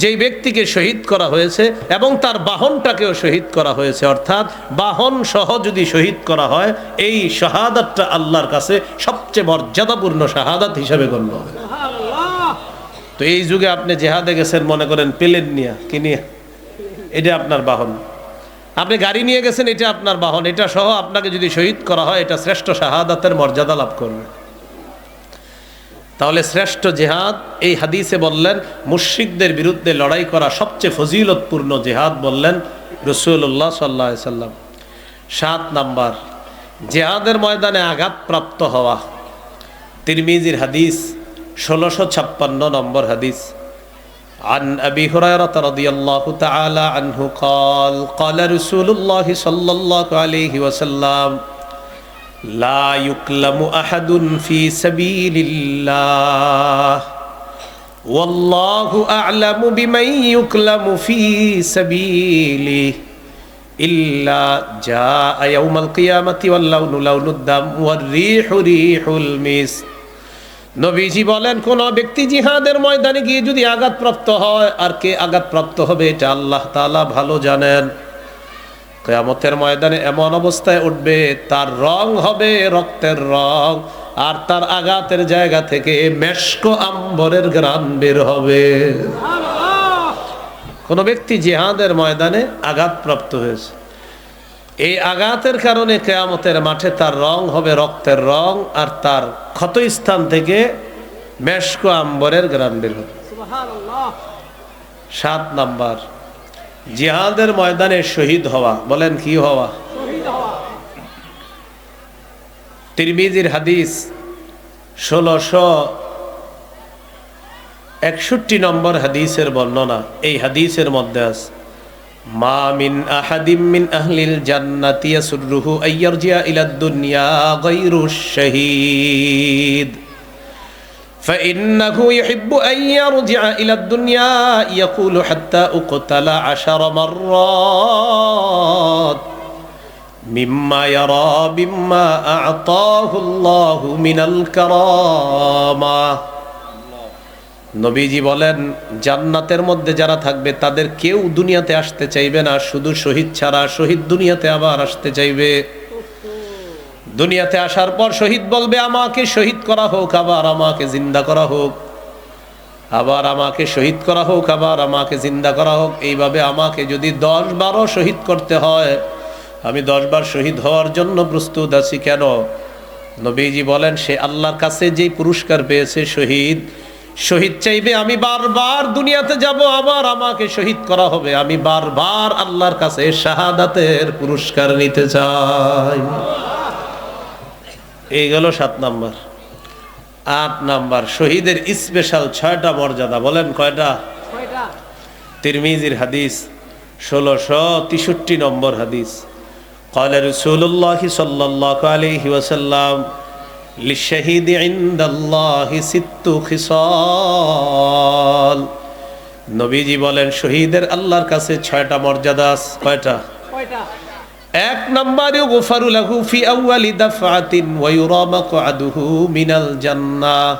যেই ব্যক্তিকে শহীদ করা হয়েছে এবং তার বাহনটাকেও শহীদ করা হয়েছে অর্থাৎ বাহন সহ যদি শহীদ করা হয় এই শাহাদাতটা আল্লাহর কাছে সবচেয়ে মর্যাদাপূর্ণ শাহাদাত হিসাবে গণ্য হবে। তো এই যুগে আপনি জেহাদে গেছেন মনে করেন পেলেন নিয়া কি নিয়ে? এটা আপনার বাহন। আপনি গাড়ি নিয়ে গেছেন এটা আপনার বাহন। এটা সহ আপনাকে যদি শহীদ করা হয় এটা শ্রেষ্ঠ শাহাদাতের মর্যাদা লাভ করবে। তাহলে শ্রেষ্ঠ জেহাদ এই হাদিসে বললেন মুশ্রিকদের বিরুদ্ধে লড়াই করা সবচেয়ে ফজিলতপূর্ণ জেহাদ বললেন রসুল্লাহ সাল্লা সাল্লাম সাত নাম্বার জেহাদের ময়দানে আঘাতপ্রাপ্ত হওয়া তিরমিজির হাদিস ষোলোশো ছাপ্পান্ন নম্বর হাদিস عن أبي هريرة رضي الله تعالى عنه قال قال رسول الله صلى الله عليه وسلم লা ইউকলামু আহাদুন ফি সাবিলিল্লাহ। ওয়াল্লাহু আ'লামু বিমান ইউকলামু ফি সাবিলিহি। ইল্লা জাআ ইয়াউমাল কিয়ামাতি ওয়াল লাউনু লাউনুদ দাম ওয়ার রিহু রিহুল মিস্ক নবীজি বলেন, কোন ব্যক্তি জিহাদের ময়দানে গিয়ে যদি আঘাতপ্রাপ্ত হয়, আর কে আঘাতপ্রাপ্ত হবে, এটা আল্লাহ তালা ভালো জানেন। কেয়ামতের ময়দানে এমন অবস্থায় উঠবে, তার রং হবে রক্তের রং, আর তার আঘাতের জায়গা থেকে মেশকো আম্বরের গ্রাম বের হবে। কোন ব্যক্তি জিহাদের ময়দানে আঘাতপ্রাপ্ত হয়েছে। এই আঘাতের কারণে কেয়ামতের মাঠে তার রং হবে রক্তের রং, আর তার ক্ষত স্থান থেকে মেশকো আম্বরের গ্রান বের হবে। সাত নাম্বার। জিহাদের ময়দানে শহীদ হওয়া। বলেন, কি হওয়া? তিরমিজির হাদিস ষোলোশো একষট্টি নম্বর হাদিসের বর্ণনা। এই হাদিসের মধ্যে আছে, মা মিন আহাদিম মিন আহলিল জান্নাতি ইয়াসুররুহু আইয়ারজিয়া ইলা দুনিয়া গায়রু শাহীদ। فإنه يحب أن يرجع إلى الدنيا يقول حتى أقتل عشر مرات مما يرى مما أعطاه الله من الكرامة নবীজি বলেন জান্নাতের মধ্যে যারা থাকবে তাদের কেউ দুনিয়াতে আসতে চাইবে না শুধু শহীদ ছাড়া শহীদ দুনিয়াতে আবার আসতে চাইবে দুনিয়াতে আসার পর শহীদ বলবে, আমাকে শহীদ করা হোক, আবার আমাকে জিন্দা করা হোক। আবার আমাকে শহীদ করা হোক, আবার আমাকে জিন্দা করা হোক। এইভাবে আমাকে যদি দশ বারো শহীদ করতে হয়, আমি দশ বার শহীদ হওয়ার জন্য প্রস্তুত আছি। কেন? নবীজি বলেন, সে আল্লাহর কাছে যেই পুরস্কার পেয়েছে শহীদ শহীদ চাইবে, আমি বারবার দুনিয়াতে যাব, আবার আমাকে শহীদ করা হবে। আমি বারবার আল্লাহর কাছে শাহাদাতের পুরস্কার নিতে চাই। এই গেল সাত নাম্বার আট নাম্বার শহীদের স্পেশাল ছয়টা মর্যাদা বলেন কয়টা তিরমিজির হাদিস ষোলোশো তেষট্টি নম্বর হাদিস قال رسول الله صلى الله عليه وسلم للشهيد عند الله ست خصال নবীজি বলেন শহীদের আল্লাহর কাছে ছয়টা মর্যাদা আছে কয়টা এক নম্বরে গোফারু লাহু ফি আউয়ালি দাফাতিন ওয়া ইউরা মাকআদুহু মিনাল জান্নাহ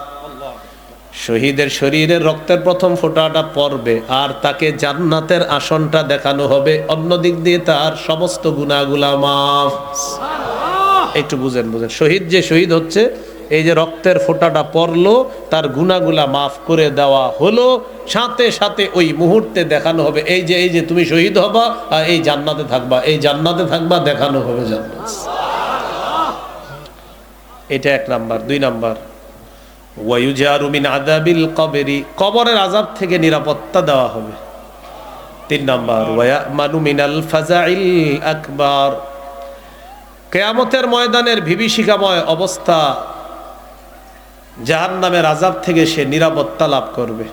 শহীদের শরীরে রক্তের প্রথম ফোঁটাটা পড়বে, আর তাকে জান্নাতের আসনটা দেখানো হবে। অন্য দিক দিয়ে তার সমস্ত গুণাগুলা মাফ। একটু বুঝেন বুঝেন। শহীদ যে শহীদ হচ্ছে এই যে রক্তের ফোঁটাটা পড়ল, তার গুণাগুলা মাফ করে দেওয়া হলো। সাথে সাথে ওই মুহূর্তে দেখানো হবে, এই যে এই যে তুমি শহীদ হবা, আর এই জান্নাতে থাকবা, এই জান্নাতে থাকবা, দেখানো হবে জান্নাত। এটা এক নাম্বার। দুই নাম্বার। ওয়ায়ুজারু মিন আযাবিল কবরি, কবরের আযাব থেকে নিরাপত্তা দেওয়া হবে। তিন নাম্বার। ওয়ায়ামানু মিনাল ফাজাইল আকবার। কেয়ামতের ময়দানের বিভীষিকাময় অবস্থা জাহান নামের আজাব থেকে সে নিরাপত্তা লাভ করবে।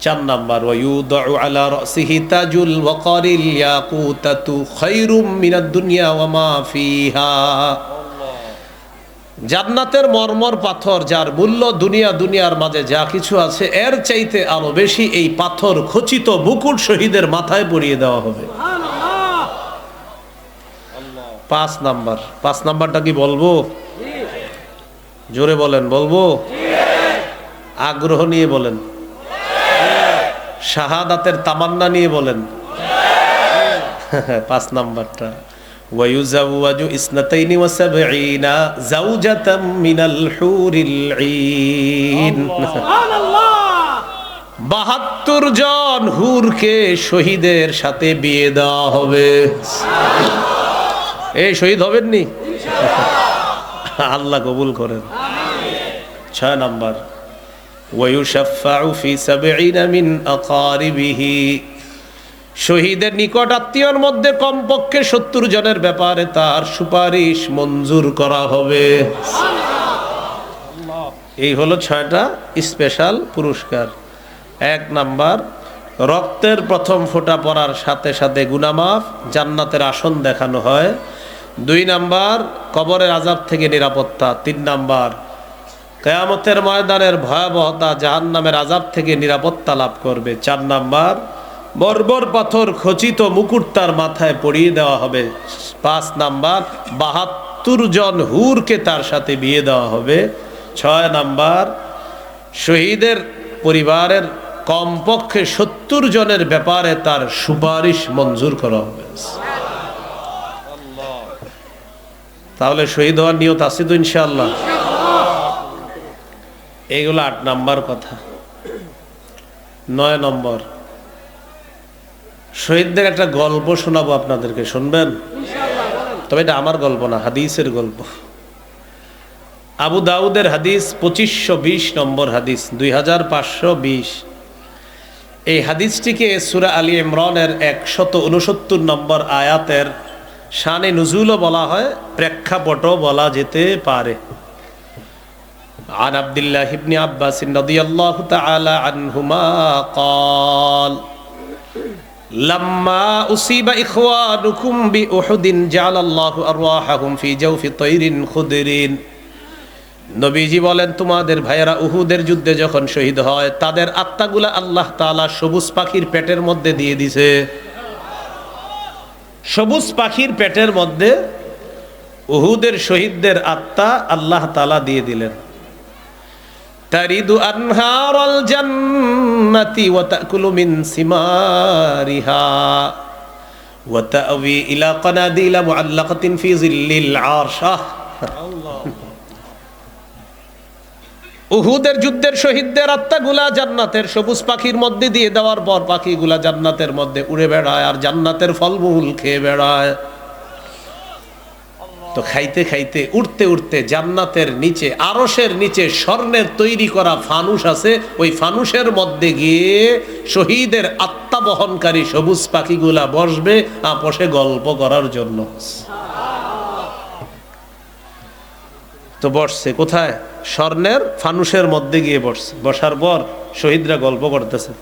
চার নাম্বার ওয়ায়ুদউ আলা রাসিহি তাজুল ওয়াকারিল ইয়াকুতাতু খায়রুম মিনাদ দুনিয়া ওয়া মা ফিহা। জান্নাতের মর্মর পাথর যার মূল্য দুনিয়া দুনিয়ার মাঝে যা কিছু আছে এর চাইতে আরও বেশি এই পাথর খচিত বুকুট শহীদের মাথায় পরিয়ে দেওয়া হবে। পাঁচ নাম্বার পাঁচ নাম্বারটা কি বলব? জোরে বলেন বলবো আগ্রহ নিয়ে বলেন শাহাদাতের তামান্না নিয়ে বলেন পাঁচ নাম্বারটা ويزوج اثنتين وسبعين زوجة من الحور العين বাহাত্তর জন হুরকে শহীদের সাথে বিয়ে দেওয়া হবে এই শহীদ হবেননি আল্লাহ কবুল করেন ছয় নম্বর শহীদের নিকট আত্মীয়র মধ্যে কমপক্ষে সত্তর জনের ব্যাপারে তার সুপারিশ মঞ্জুর করা হবে। এই হলো ছয়টা স্পেশাল পুরস্কার। এক নাম্বার, রক্তের প্রথম ফোঁটা পড়ার সাথে সাথে গুনামাফ, জান্নাতের আসন দেখানো হয়। দুই নাম্বার, কবরের আজাব থেকে নিরাপত্তা। তিন নাম্বার কেয়ামতের ময়দানের ভয়াবহতা জাহান নামের আজাব থেকে নিরাপত্তা লাভ করবে। চার নাম্বার, বর্বর পাথর খচিত মুকুট তার মাথায় পরিয়ে দেওয়া হবে। পাঁচ নাম্বার, বাহাত্তর জন হুরকে তার সাথে বিয়ে দেওয়া হবে। ছয় নাম্বার, শহীদের পরিবারের কমপক্ষে সত্তর জনের ব্যাপারে তার সুপারিশ মঞ্জুর করা হবে। তাহলে শহীদ হওয়ার নিয়ত আছে তো ইনশাআল্লাহ। এইগুলো আট নম্বর কথা। নয় নম্বর। শহীদদের একটা গল্প শোনাবো আপনাদেরকে শুনবেন? তবে এটা আমার গল্প না হাদিসের গল্প। আবু দাউদের হাদিস পঁচিশশো বিশ নম্বর হাদিস দুই হাজার পাঁচশো বিশ। এই হাদিসটিকে সুরা আলী ইমরানের একশত উনসত্তর নম্বর আয়াতের শানে নজুলও বলা হয় প্রেক্ষাপটও বলা যেতে পারে। عن عبد الله بن عباس رضي الله تعالى عنهما قال لما أصيب إخوانكم بأحد جعل الله أرواحهم في جوف طير خضرين নবীজি বলেন তোমাদের ভাইয়েরা উহুদের যুদ্ধে যখন শহীদ হয় তাদের আত্মাগুলা আল্লাহ তাআলা সবুজ পাখির পেটের মধ্যে দিয়ে দিছে সবুজ পাখির পেটের মধ্যে উহুদের শহীদদের আত্মা আল্লাহ তাআলা দিয়ে দিলেন তারিদু আনহারাল জান্নাতি ওয়া তাকুলু মিন সিমারিহা ওয়া তাআবি ইলা কানাদিলা মুআল্লাকাতিন ফি জিল্লিল উহুদের যুদ্ধের শহীদদের আত্মাগুলা জান্নাতের সবুজ পাখির মধ্যে দিয়ে দেওয়ার পর পাখিগুলা জান্নাতের মধ্যে উড়ে বেড়ায় আর জান্নাতের ফলমূল খেয়ে বেড়ায়। তো খাইতে খাইতে উঠতে উঠতে জান্নাতের নিচে আরসের নিচে স্বর্ণের তৈরি করা ফানুস আছে। ওই ফানুসের মধ্যে গিয়ে শহীদের আত্মা বহনকারী সবুজ পাখিগুলা বসবে আপসে গল্প করার জন্য। তো বসছে কোথায়? স্বর্ণের ফানুসের মধ্যে গিয়ে বসছে। বসার পর শহীদরা গল্প করতেছে।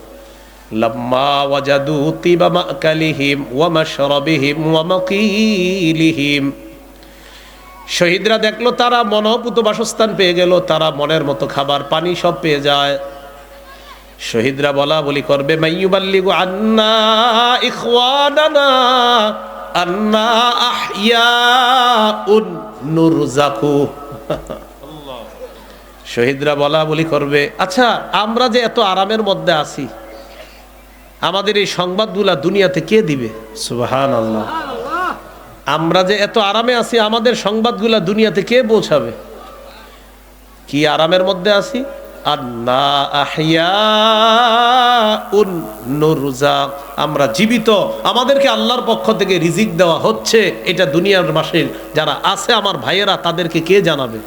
তিবা মাকালিহিম ওয়া মাশরাবিহিম ওয়া মাকিলিহিম। শহীদরা দেখল তারা মনপুত বাসস্থান পেয়ে গেল, তারা মনের মতো খাবার, পানি সব পেয়ে যায়। শহীদরা বলা বলি করবে আন্না আন্না শহীদরা বলা বলি করবে আচ্ছা আমরা যে এত আরামের মধ্যে আছি, আমাদের এই সংবাদগুলা দুনিয়াতে কে দিবে? সুবহান আল্লাহ আমরা যে এত আরামে আছি, আমাদের সংবাদগুলা দুনিয়াতে কে পৌঁছাবে কি আরামের মধ্যে আছি? আর না আমরা জীবিত। আমাদেরকে আল্লাহর পক্ষ থেকে রিজিক দেওয়া হচ্ছে। এটা দুনিয়ার মাসের যারা আছে, আমার ভাইয়েরা, তাদেরকে কে জানাবে?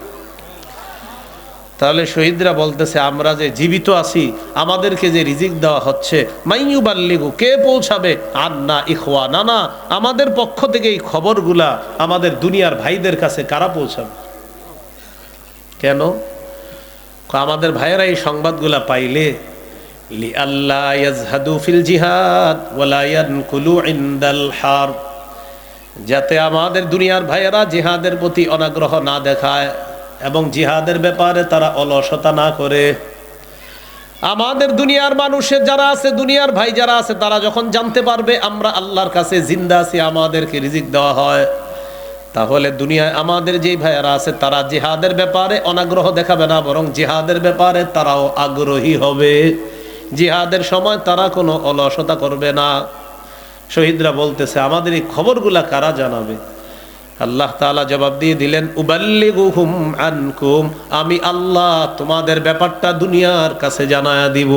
তাহলে শহীদরা বলতেছে, আমরা যে জীবিত আছি, আমাদেরকে যে রিজিক দেওয়া হচ্ছে মাইয়ু বাল্লিগু কে পৌঁছাবে? আর আন্না ইখওয়া না না আমাদের পক্ষ থেকে এই খবরগুলা আমাদের দুনিয়ার ভাইদের কাছে কারা পৌঁছাবে? কেন? আমাদের ভাইয়েরা এই সংবাদগুলা পাইলে হারব যাতে আমাদের দুনিয়ার ভাইয়েরা জিহাদের প্রতি অনাগ্রহ না দেখায়। এবং জিহাদের ব্যাপারে তারা অলসতা না করে। আমাদের দুনিয়ার মানুষের যারা আছে, দুনিয়ার ভাই যারা আছে, তারা যখন জানতে পারবে আমরা আল্লাহর কাছে জিন্দা আছি, আমাদেরকে রিজিক দেওয়া হয়, তাহলে দুনিয়ায় আমাদের যেই ভাইয়ারা আছে, তারা জিহাদের ব্যাপারে অনাগ্রহ দেখাবে না, বরং জিহাদের ব্যাপারে তারাও আগ্রহী হবে। জিহাদের সময় তারা কোনো অলসতা করবে না। শহীদরা বলতেছে, আমাদের এই খবরগুলা কারা জানাবে? আল্লাহ তাআলা জবাব দিয়ে দিলেন, উবাল্লিগুহুম আনকুম আমি আল্লাহ তোমাদের ব্যাপারটা দুনিয়ার কাছে জানায়া দিব।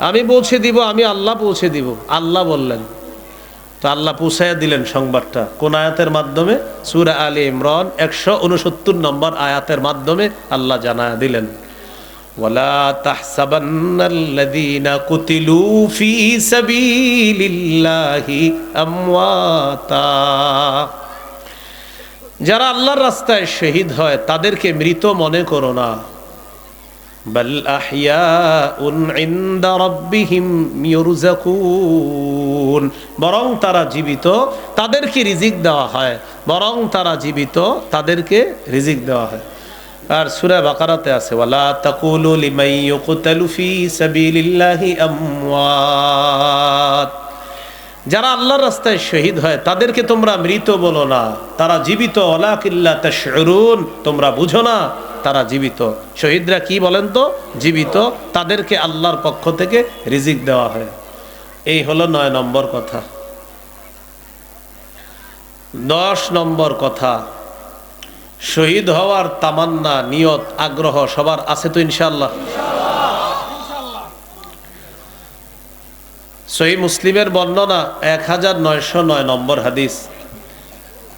আমি পৌঁছে দিব, আমি আল্লাহ পৌঁছে দিব। আল্লাহ বললেন। তো আল্লাহ পৌঁছাইয়া দিলেন সংবাদটা। কোন আয়াতের মাধ্যমে? সুরা আলী ইমরান একশো উনসত্তর নম্বর আয়াতের মাধ্যমে আল্লাহ জানায়া দিলেন। ولا تحسبن الذين قتلوا في سبيل الله أمواتا যারা আল্লাহর রাস্তায় শহীদ হয় তাদেরকে মৃত মনে করো না বাল আহইয়াউন ইনদা রাব্বিহিম ইউরজাকুন বরং তারা জীবিত তাদেরকে রিজিক দেওয়া হয় বরং তারা জীবিত তাদেরকে রিজিক দেওয়া হয় আর সুরা বাকারাতে আছে, ওয়ালা তাকুলু লিমান ইউকতালু ফি সাবিলিল্লাহি আমওয়াত। যারা আল্লাহর রাস্তায় শহীদ হয়, তাদেরকে তোমরা মৃত বলো না। তারা জীবিত অলাকিল্লা তাশউরুন, তোমরা বুঝো না তারা জীবিত। শহীদরা কি বলেন তো? জীবিত, তাদেরকে আল্লাহর পক্ষ থেকে রিজিক দেওয়া হয়। এই হলো নয় নম্বর কথা। দশ নম্বর কথা শহীদ হওয়ার তামান্না নিয়ত আগ্রহ সবার আছে তো ইনশাল্লাহ সহি মুসলিমের বর্ণনা এক হাজার নয়শো নয় নম্বর হাদিস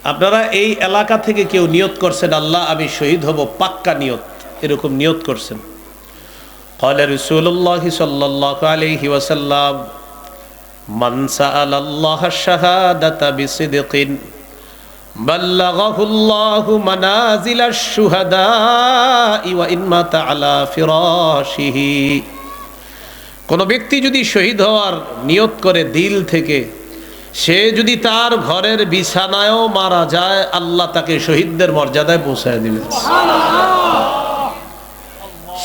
আপনারা এই এলাকা থেকে কেউ নিয়ত করছেন আল্লাহ আমি শহীদ হব পাক্কা নিয়ত এরকম নিয়ত করছেন قال رسول الله صلى الله عليه وسلم من سأل الله الشهادة بصدق بلغه الله منازل الشهداء وإن مات على فراشه কোন ব্যক্তি যদি শহীদ হওয়ার নিয়ত করে দিল থেকে সে যদি তার ঘরের বিছানায়ও মারা যায় আল্লাহ তাকে শহীদদের মর্যাদায় পৌঁছায় দিবে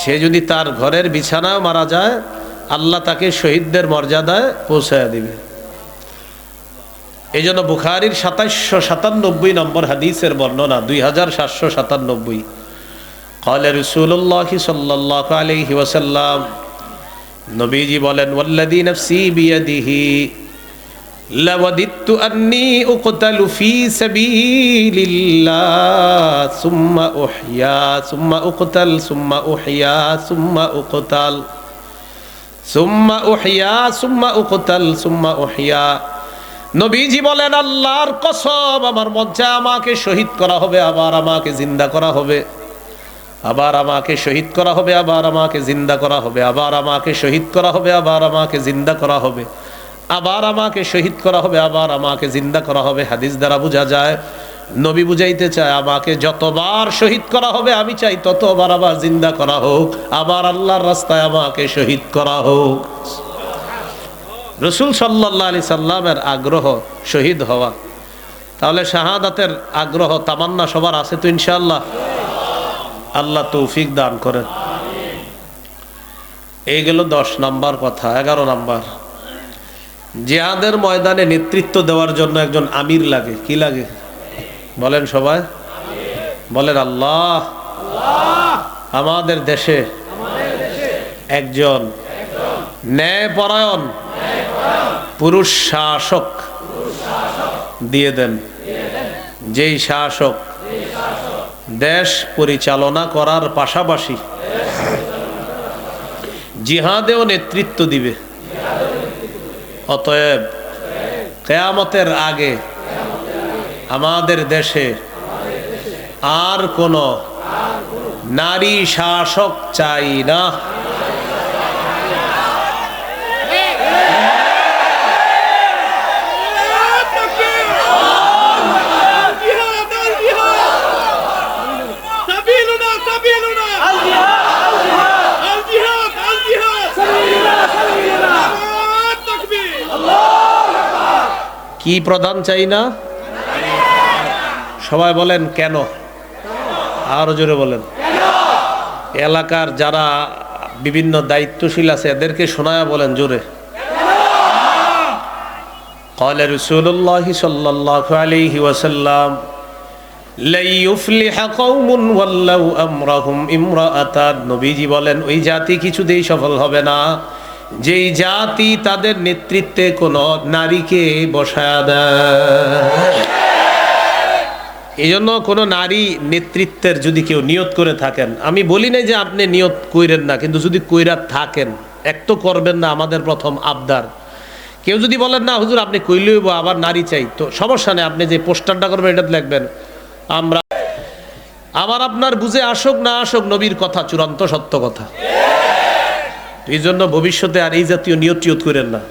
সে যদি তার ঘরের বিছানায় মারা যায় আল্লাহ তাকে শহীদদের মর্যাদায় পৌঁছায় দিবে এই জন্য বুখারির সাতাইশশো সাতানব্বই নম্বর হাদিসের বর্ণনা দুই হাজার সাতশো সাতানব্বই قال رسول الله صلى الله عليه وسلم নবীজি বলেন ওয়াল্লাযী নাফসি বিয়াদিহি লাওয়াদিতু আন্নী উকতালু ফি সাবিলিল্লাহ সুম্মা উহইয়া সুম্মা উকতাল সুম্মা উহইয়া সুম্মা উকতাল সুম্মা উহইয়া সুম্মা উকতাল সুম্মা উহইয়া নবীজি বলেন, আল্লাহর কসম, আমার মঞ্চে আমাকে শহীদ করা হবে, আবার আমাকে জিন্দা করা হবে। আবার আমাকে শহীদ করা হবে, আবার আমাকে জিন্দা করা হবে। আবার আমাকে শহীদ করা হবে, আবার আমাকে জিন্দা করা হবে। আবার আমাকে শহীদ করা হবে, আবার আমাকে জিন্দা করা হবে। হাদিস দ্বারা বোঝা যায়, নবী বুঝাইতে চায়, আমাকে যতবার শহীদ করা হবে, আমি চাই ততবার আবার জিন্দা করা হোক। আবার আল্লাহর রাস্তায় আমাকে শহীদ করা হোক। রসুল সাল্লাহ আলি সাল্লামের আগ্রহ শহীদ হওয়া। তাহলে শাহাদাতের আগ্রহ, তামান্না সবার আছে তো ইনশাল্লাহ আল্লাহ তৌফিক দান করেন। এই গেল দশ নাম্বার কথা, এগারো নাম্বার। জিহাদের ময়দানে নেতৃত্ব দেওয়ার জন্য একজন আমির লাগে। কি লাগে? বলেন সবাই। বলেন আল্লাহ। আমাদের দেশে একজন ন্যায়পরায়ণ পুরুষ শাসক দিয়ে দেন। যেই শাসক দেশ পরিচালনা করার পাশাপাশি জিহাদেও নেতৃত্ব দিবে। অতএব কেয়ামতের আগে আমাদের দেশে আর কোন নারী শাসক চাই না। কি প্রধান চাই না সবাই বলেন কেন আরো জোরে বলেন এলাকার যারা বিভিন্ন দায়িত্বশীল আছে এদেরকে শোনায়া বলেন জোরে قال رسول الله صلى الله عليه وسلم لن يفلح قوم ولو امرهم امراه নবীজি বলেন ওই জাতি কিছুতেই সফল হবে না যেই জাতি তাদের নেতৃত্বে কোন নারীকে বসায় দেয়। এই জন্য কোনো নারী নেতৃত্বের যদি কেউ নিয়ত করে থাকেন, আমি বলি নাই যে আপনি নিয়ত কইরেন না, কিন্তু যদি কইরা থাকেন, এক তো করবেন না আমাদের প্রথম আবদার। কেউ যদি বলেন, না, হুজুর, আপনি কইলেই আবার নারী চাই। তো সমস্যা নেই, আপনি যে পোস্টারটা করবেন এটা লিখবেন, আমরা, আবার আপনার বুঝে আসুক, না আসুক, নবীর কথা চূড়ান্ত সত্য কথা। এই জন্য ভবিষ্যতে আর এই জাতীয় নিয়ত টিয়ত করেন না।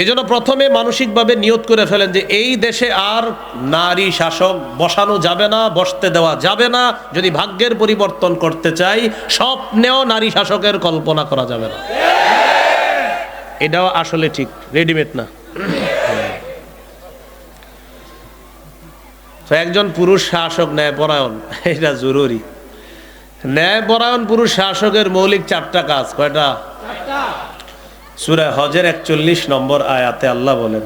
এই জন্য প্রথমে মানসিকভাবে নিয়ত করে ফেলেন যে এই দেশে আর নারী শাসক বসানো যাবে না, বসতে দেওয়া যাবে না, যদি ভাগ্যের পরিবর্তন করতে চাই, স্বপ্নেও নারী শাসকের কল্পনা করা যাবে না। এটাও আসলে ঠিক, রেডিমেড না। তো একজন পুরুষ শাসক ন্যায় পরায়ণ এটা জরুরি। ন্যায়পরায়ণ পুরুষ শাসকের মৌলিক চারটা কাজ কয়টা সুরা হজের একচল্লিশ নম্বর আয়াতে আল্লাহ বলেন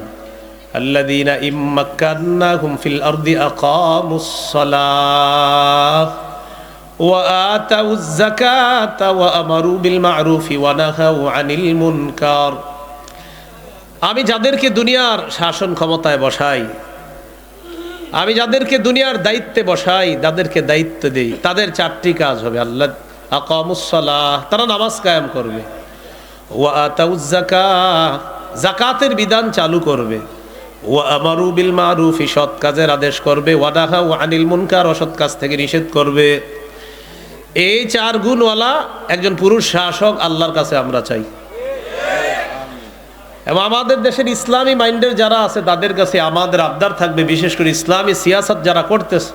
আল্লাদিনা ইম্মাক্কান্নাহুম ফিল আরদি আকামুস সালাহ وآتوا الزكاة وأمروا بالمعروف ونهوا عن المنكر আমি যাদেরকে দুনিয়ার শাসন ক্ষমতায় বসাই আমি যাদেরকে দুনিয়ার দায়িত্বে বসাই যাদেরকে দায়িত্ব দেই। তাদের চারটি কাজ হবে। আল্লাহ আকামুসলাহ তারা নামাজ কায়াম করবে। ও আতাউজাকা জাকাতের বিধান চালু করবে। ও আমারু বিল মারুফ, সৎ কাজের আদেশ করবে। ওয়াদাহা ও আনিল মুনকার, অসৎ কাজ থেকে নিষেধ করবে। এই চার গুণওয়ালা একজন পুরুষ শাসক আল্লাহর কাছে আমরা চাই। এবং আমাদের দেশের ইসলামী মাইন্ডের যারা আছে, তাদের কাছে আমাদের আবদার থাকবে, বিশেষ করে ইসলামী সিয়াসত যারা করতেছে,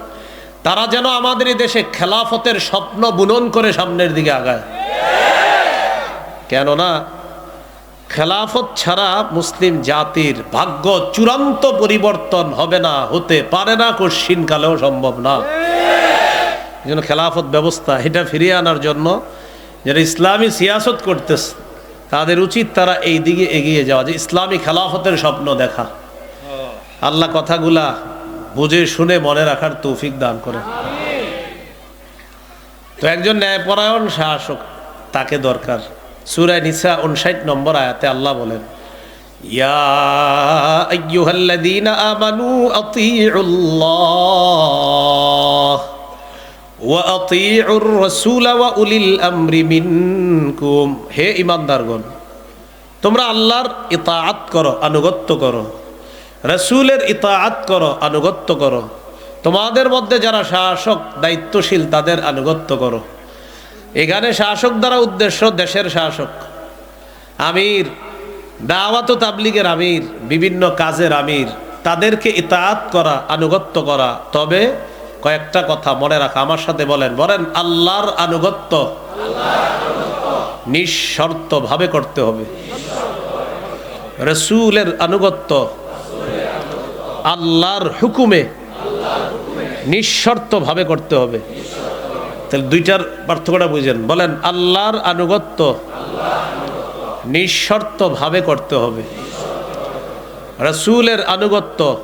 তারা যেন আমাদের এই দেশে খেলাফতের স্বপ্ন বুনন করে সামনের দিকে আগায়। কেননা, খেলাফত ছাড়া মুসলিম জাতির ভাগ্য চূড়ান্ত পরিবর্তন হবে না, হতে পারে না কশিন কালেও সম্ভব না। জন্য খেলাফত ব্যবস্থা, এটা ফিরিয়ে আনার জন্য যারা ইসলামী সিয়াসত করতেছে তাদের উচিত তারা এই দিকে এগিয়ে যাওয়া যে ইসলামী খেলাফতের স্বপ্ন দেখা। আল্লাহ কথাগুলা বুঝে শুনে মনে রাখার তৌফিক দান করে। তো একজন ন্যায়পরায়ণ শাসক তাকে দরকার। সুরায় নিসা উনষাট নম্বর আয়াতে আল্লাহ বলেন, ইয়া আমানু আতিউল্লাহ। ওয়া আতিউর রাসূলা ওয়া উলিল মিনকুম হে ঈমানদারগণ তোমরা আল্লাহর ইতাআত করো, আনুগত্য করো, রসুলের ইতাআত করো, আনুগত্য করো। তোমাদের মধ্যে যারা শাসক দায়িত্বশীল, তাদের আনুগত্য করো। এখানে শাসক দ্বারা উদ্দেশ্য দেশের শাসক। আমির, দাওয়াত তাবলিগের আমির, বিভিন্ন কাজের আমির, তাদেরকে ইতাআত করা, আনুগত্য করা। তবে কয়েকটা কথা মনে রাখা, আমার সাথে বলেন বলেন, আল্লাহর আনুগত্য নিঃশর্ত ভাবে করতে হবে। রসুলের আনুগত্য আল্লাহর হুকুমে নিঃশর্ত ভাবে করতে হবে। তাহলে দুইটার পার্থক্যটা বুঝেন। বলেন, আল্লাহর আনুগত্য নিঃশর্ত ভাবে করতে হবে। রসুলের আনুগত্য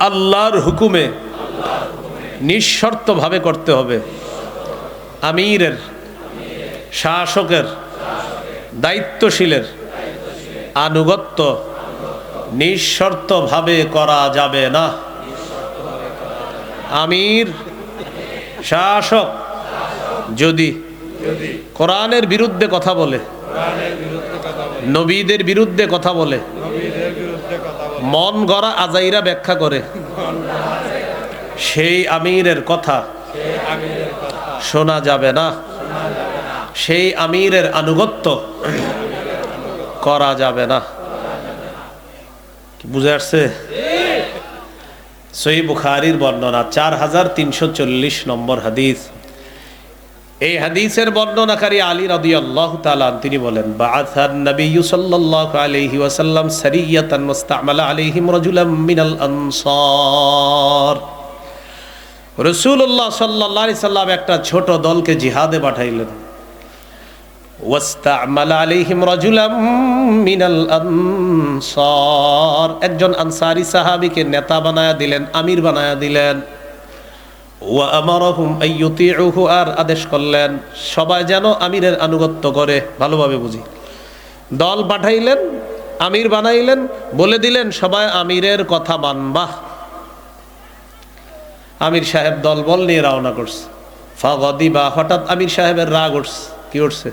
আল্লাহর হুকুমে নিঃশর্ত ভাবে করতে হবে। আমিরের, শাসকের, দায়িত্বশীলের আনুগত্য নিঃশর্ত ভাবে করা যাবে না। আমির, শাসক যদি কোরআনের বিরুদ্ধে কথা বলে, নবীদের বিরুদ্ধে কথা বলে, মন গড়া আজাইরা ব্যাখ্যা করে সেই আমিরের কথা শোনা যাবে না। সেই আমিরের আনুগত্য করা যাবে না। বুঝে আসছে? সই বুখারির বর্ণনা, চার হাজার তিনশো চল্লিশ নম্বর হাদিস। এই হাদিসের বর্ণনাকারী আলী রদি আল্লাহ তালান তিনি বলেন বাআথান নবী সাল্লাল্লাহু আলাইহি ওয়াসাল্লাম সারিয়াতান মুস্তামালা আলাইহিম মিনাল আনসার। রাসূলুল্লাহ সাল্লাল্লাহু আলাইহি সাল্লাম একটা ছোট দলকে জিহাদে পাঠাইলেন। একজন আনসারী সাহাবীকে নেতা বানায়া দিলেন, আমির বানায়া দিলেন। আর আদেশ করলেন, সবাই যেন আমিরের আনুগত্য করে, ভালোভাবে বুঝি। দল পাঠাইলেন, আমির বানাইলেন, বলে দিলেন, সবাই আমিরের কথা মানবা। আমির সাহেব দল বল নিয়ে রওনা করছে। ফাগদিবা হঠাৎ আমির সাহেবের রাগ উঠছে। কি উঠছে?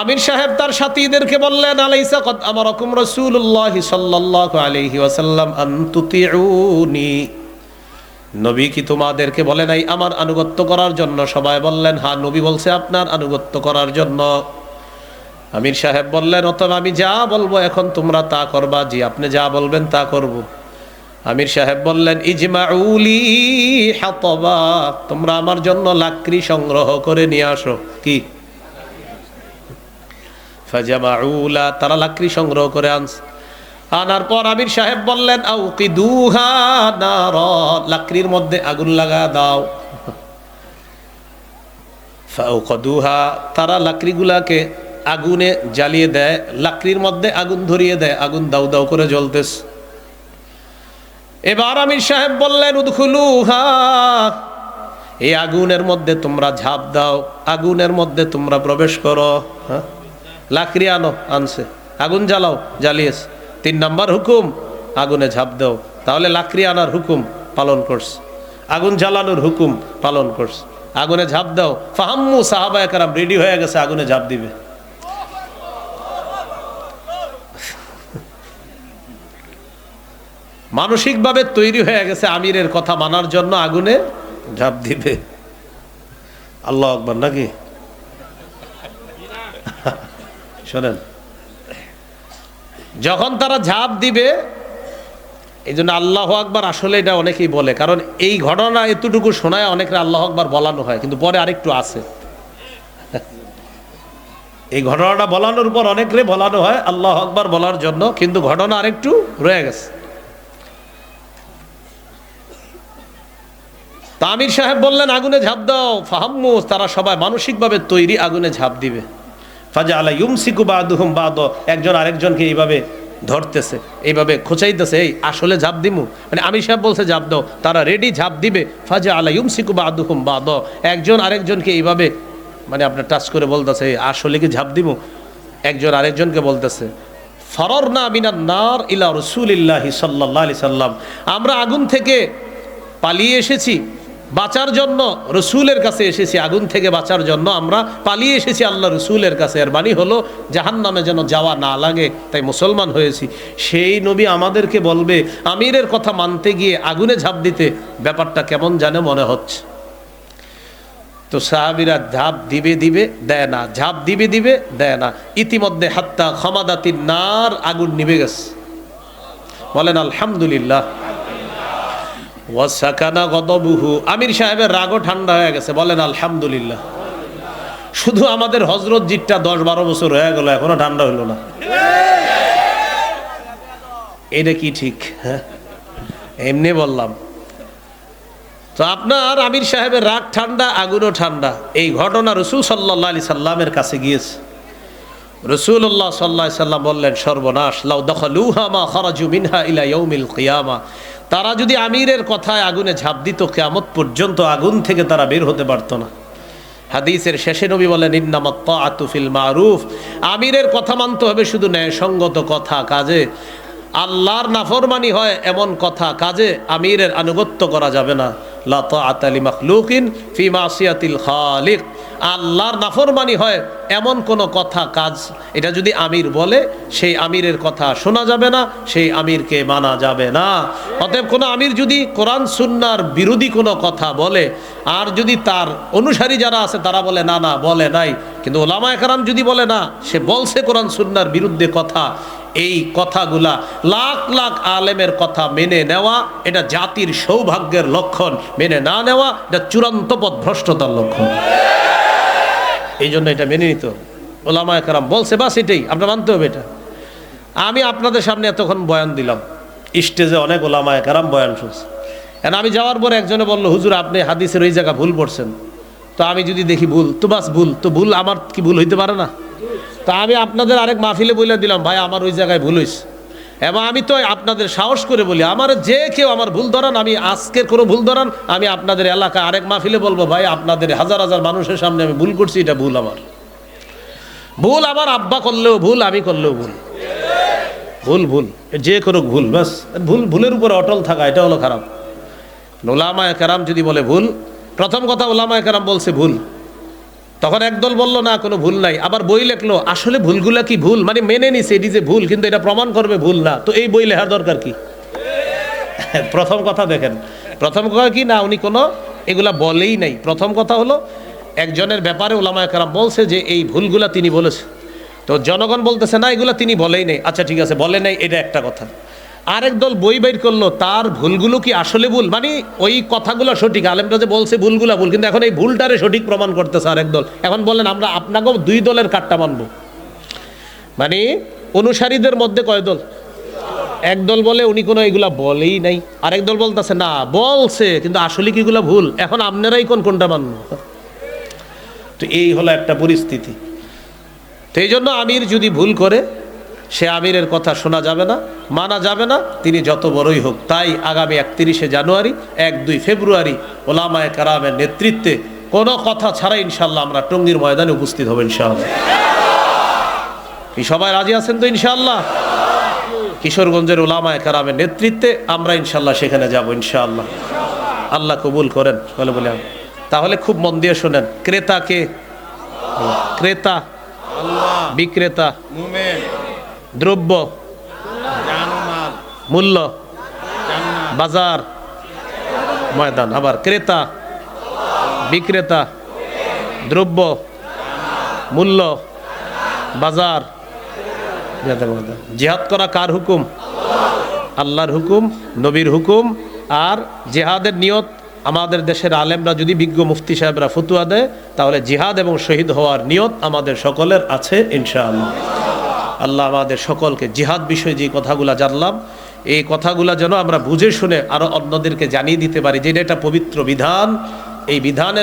আমির সাহেব তার সাথীদেরকে বললেন আলাইসা কদ আমারকুম রাসূলুল্লাহি সাল্লাল্লাহু আলাইহি ওয়াসাল্লাম আন তুতিউনি। নবী কি তোমাদেরকে বলে নাই আমার আনুগত্য করার জন্য? সবাই বললেন হ্যাঁ নবী বলছে আপনার আনুগত্য করার জন্য। আমির সাহেব বললেন অতএব আমি যা বলব এখন তোমরা তা করবা জি আপনি যা বলবেন তা করব। আমির সাহেব বললেন, ইজমাউলি হাতবা, তোমরা আমার জন্য লাকড়ি সংগ্রহ করে নিয়ে আসো। কি? ফাজামাউলা, তারা লাকড়ি সংগ্রহ করে আনস আনার পর আমির সাহেব বললেন আউ কি দুহা নার, লাকড়ির মধ্যে আগুন লাগা দাও। ফাউকদুহা, তারা লাকড়িগুলাকে আগুনে জ্বালিয়ে দেয়, লাকড়ির মধ্যে আগুন ধরিয়ে দেয়, আগুন দাউ দাউ করে জ্বলতেছে। এবার আমির সাহেব বললেন, উদখুলুহা। এই আগুনের মধ্যে তোমরা ঝাঁপ দাও, আগুনের মধ্যে তোমরা প্রবেশ করো। হ্যাঁ? লাকড়ি আনো, আনছে। আগুন জ্বালাও, জ্বালিয়েছে। তিন নাম্বার হুকুম, আগুনে ঝাঁপ দাও। তাহলে লাকড়ি আনার হুকুম পালন করছে। আগুন জ্বালানোর হুকুম পালন করছে। আগুনে ঝাঁপ দাও। ফাহাম্মু সাহাবা একরাম রেডি হয়ে গেছে, আগুনে ঝাঁপ দিবে। মানসিকভাবে তৈরি হয়ে গেছে আমিরের কথা মানার জন্য আগুনে ঝাঁপ দিবে। আল্লাহ আকবর নাকি? শোনেন, যখন তারা ঝাঁপ দিবে, এই জন্য আল্লাহ আকবার আসলে এটা অনেকেই বলে, কারণ এই ঘটনা এতটুকু শোনায় অনেকের আল্লাহ আকবার বলানো হয়, কিন্তু পরে আরেকটু আছে। এই ঘটনাটা বলানোর পর অনেকরে বলানো হয় আল্লাহ আকবার বলার জন্য, কিন্তু ঘটনা আরেকটু রয়ে গেছে। তামির সাহেব বললেন, আগুনে ঝাঁপ দাও। ফাহাম্মু তারা সবাই মানসিকভাবে তৈরি আগুনে ঝাঁপ দিবে। ফাজা আলা ইউমসিকু বাদুহুম বাদ, একজন আরেকজনকে এইভাবে ধরতেছে, এইভাবে খোঁচাইতেছে, এই, আসলে ঝাঁপ দিমু। মানে আমির সাহেব বলছে, ঝাঁপ দাও। তারা রেডি ঝাঁপ দিবে। ফাজা আলা ইউমসিকু বাদুহুম বাদ, একজন আরেকজনকে এইভাবে মানে আপনার টাচ করে বলতেছে, "এই, আসলে কি ঝাঁপ দিমু? একজন আরেকজনকে বলতেছে ফরর না মিনার নার ইলা রসুলিল্লাহি সাল্লাহ সাল্লাম। আমরা আগুন থেকে পালিয়ে এসেছি। বাঁচার জন্য রসুলের কাছে এসেছি, আগুন থেকে বাঁচার জন্য আমরা পালিয়ে এসেছি আল্লাহ রসুলের কাছে। এর বাণী হলো জাহান নামে যেন যাওয়া না লাগে, তাই মুসলমান হয়েছি। সেই নবী আমাদেরকে বলবে, আমিরের কথা মানতে গিয়ে আগুনে ঝাঁপ দিতে, ব্যাপারটা কেমন জানে মনে হচ্ছে। তো সাহাবিরা ঝাঁপ দিবে দিবে দেয় না, ঝাঁপ দিবে দিবে দেয় না। ইতিমধ্যে হাত্তা ক্ষমাদাতির নার আগুন নিভে গেছে। বলেন, আলহামদুলিল্লাহ। আমির সাহেবের রাগও ঠান্ডা হয়ে গেছে, বলেন আলহামদুলিল্লাহ। শুধু আমাদের হজরত জিটটা দশ বারো বছর হয়ে গেল, এখনও ঠান্ডা হইল না। এটা কি ঠিক হ্যাঁ? এমনি বললাম। তো আপনার আমির সাহেবের রাগ ঠান্ডা, আগুনও ঠান্ডা। এই ঘটনা রসুল সাল্লাহ আলি সাল্লামের কাছে গিয়েছে। রসুল্লাহ সাল্লাহ সাল্লাম বললেন, সর্বনাশ, লাউ দখলুহা মা খরাজু মিনহা ইলা ইয়াউমিল কিয়ামা। তারা যদি আমিরের কথায় আগুনে ঝাঁপ দিত, কেয়ামত পর্যন্ত আগুন থেকে তারা বের হতে পারতো না। হাদিসের শেষে নবী বলেন, ইন্নামাত আতুফিল মারুফ। আমিরের কথা মানতে হবে শুধু ন্যায়সঙ্গত কথা, কাজে আল্লাহর নাফরমানি হয় এমন কথা, কাজে আমিরের আনুগত্য করা যাবে না। লা তাআতা লি মাখলুকিন ফি মাসিয়াতিল খালিক। আল্লাহর নাফরমানি হয় এমন কোনো কথা, কাজ, এটা যদি আমির বলে, সেই আমিরের কথা শোনা যাবে না, সেই আমিরকে মানা যাবে না। অতএব কোনো আমির যদি কোরআন, সুন্নার বিরোধী কোনো কথা বলে, আর যদি তার অনুসারী যারা আছে, তারা বলে, না না, বলে নাই। কিন্তু ওলামা একরাম যদি বলে, না, সে বলছে কোরআন, সুন্নার বিরুদ্ধে কথা। এই কথাগুলা লাখ লাখ আলেমের কথা মেনে নেওয়া, এটা জাতির সৌভাগ্যের লক্ষণ। মেনে না নেওয়া, এটা চূড়ান্ত পথ ভ্রষ্টতার লক্ষণ। এই জন্য এটা মেনে নিত। ওলামা একরাম বলছে, বাস এটাই, আপনার মানতে হবে এটা। আমি আপনাদের সামনে এতক্ষণ বয়ান দিলাম। স্টেজে অনেক ওলামা একরাম বয়ান শুনছে। এখন আমি যাওয়ার পরে একজনে বলল, হুজুর, আপনি হাদিসের ওই জায়গা ভুল পড়ছেন। তো আমি যদি দেখি ভুল, তো বাস ভুল, তো ভুল আমার কি ভুল হইতে পারে না? তা আমি আপনাদের আরেক মাহফিলে বলে দিলাম, ভাই, আমার ওই জায়গায় ভুল হয়েছে এবং আমি তো আপনাদের সাহস করে বলি, আমার যে কেউ আমার ভুল ধরান, আমি আজকের কোনো ভুল ধরান, আমি আপনাদের এলাকা আরেক মাহফিলে বলব, ভাই, আপনাদের হাজার হাজার মানুষের সামনে আমি ভুল করছি, এটা ভুল আমার। ভুল আমার আব্বা করলেও ভুল, আমি করলেও ভুল। ভুল ভুল, যে করুক ভুল, ব্যাস। ভুল, ভুলের উপরে অটল থাকা, এটা হলো খারাপ। ওলামায় কেরাম যদি বলে ভুল, প্রথম কথা ওলামায় কেরাম বলছে ভুল। তখন একদল বলল, না, কোনো ভুল নাই। আবার বই লেখলো, আসলে ভুলগুলা কি ভুল? মানে মেনে নিছে এটি যে ভুল, কিন্তু এটা প্রমাণ করবে ভুল না। তো এই বই লেখার দরকার কি? প্রথম কথা দেখেন, প্রথম কথা কি? না, উনি কোনো এগুলা বলেই নাই। প্রথম কথা হলো, একজনের ব্যাপারে ওলামায় কারাম বলছে যে, এই ভুলগুলা তিনি বলেছে। তো জনগণ বলতেছে, না, এগুলা তিনি বলেই নেই। আচ্ছা ঠিক আছে, বলে নাই, এটা একটা কথা। আরেক দল বই বের করল, তার ভুলগুলো কি আসলে ভুল? মানে ওই কথাগুলো সঠিক আলেমরা যে বলছে ভুলগুলা ভুল, কিন্তু এখন এই ভুলটারে সঠিক প্রমাণ করতেছে আরেক দল। এখন বলেন, আমরা আপনাকেও দুই দলের কাটটা মানব। মানে অনুসারীদের মধ্যে কয় দল? একদল বলে উনি কোনো এগুলা বলেই নাই। আরেক দল বলতেছে, না, বলছে, কিন্তু আসলে কি এগুলা ভুল? এখন আপনারাই কোন কোনটা মানব? তো এই হলো একটা পরিস্থিতি। তো এই জন্য আমির যদি ভুল করে সে আমিরের কথা শোনা যাবে না, মানা যাবে না, তিনি যত বড়ই হোক। তাই আগামী একত্রিশে জানুয়ারি, এক দুই ফেব্রুয়ারি ওলামায় কারামের নেতৃত্বে কোনো কথা ছাড়া ইনশাল্লাহ আমরা টঙ্গীর ময়দানে উপস্থিত হব ইনশাআল্লাহ। কি সবাই রাজি আছেন তো ইনশাআল্লাহ? কিশোরগঞ্জের ওলামায় কারামের নেতৃত্বে আমরা ইনশাল্লাহ সেখানে যাব ইনশাআল্লাহ। আল্লাহ কবুল করেন, বলে বলে তাহলে খুব মন দিয়ে শোনেন, ক্রেতাকে, ক্রেতা, বিক্রেতা দ্রব্য। মূল্য। বাজার। ময়দান। আবার ক্রেতা। বিক্রেতা। দ্রব্য। মূল্য। বাজার। জিহাদ করা কার হুকুম? আল্লাহর হুকুম নবীর হুকুম। আর জেহাদের নিয়ত আমাদের দেশের আলেমরা যদি বিজ্ঞ মুফতি সাহেবরা ফতুয়া দেয় তাহলে জিহাদ এবং শহীদ হওয়ার নিয়ত আমাদের সকলের আছে ইনশাআল্লাহ। আল্লাহ আমাদের সকলকে জিহাদ বিষয়ে যে কথাগুলো জানলাম, এই কথাগুলো যেন আমরা বুঝে শুনে আরও অন্যদেরকে জানিয়ে দিতে পারি যে এটা পবিত্র বিধান, এই বিধানের